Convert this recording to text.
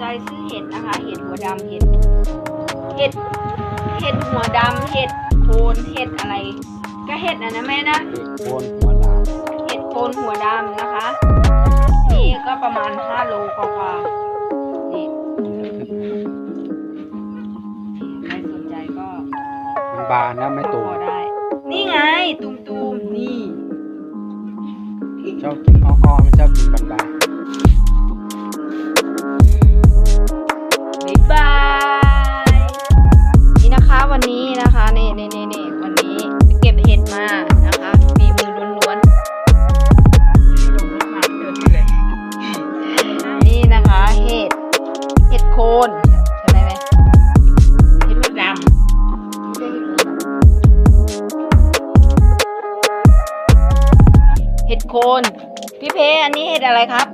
นะคะ เห็ดหัวดำเห็ด เห็ด เห็ดหัวดำเห็ดโคนเห็ดอะไร ก็เห็ดนะนะแม่นะ โคนหัวดเห็ดโคนหัวดำนะคะ นี่ก็ประมาณห้าโลกว่านี่ใครสนใจก็มันบานนะไม่ตูพอได้ นี่ไงตุมๆนี่ชอบกินอ้อๆไม่ชอบกินบานบ๊ โคนใช่ไหมแม่เห็ดมดดำเห็ดโคนพี่เพอันนี้เห็ดอะไรครับ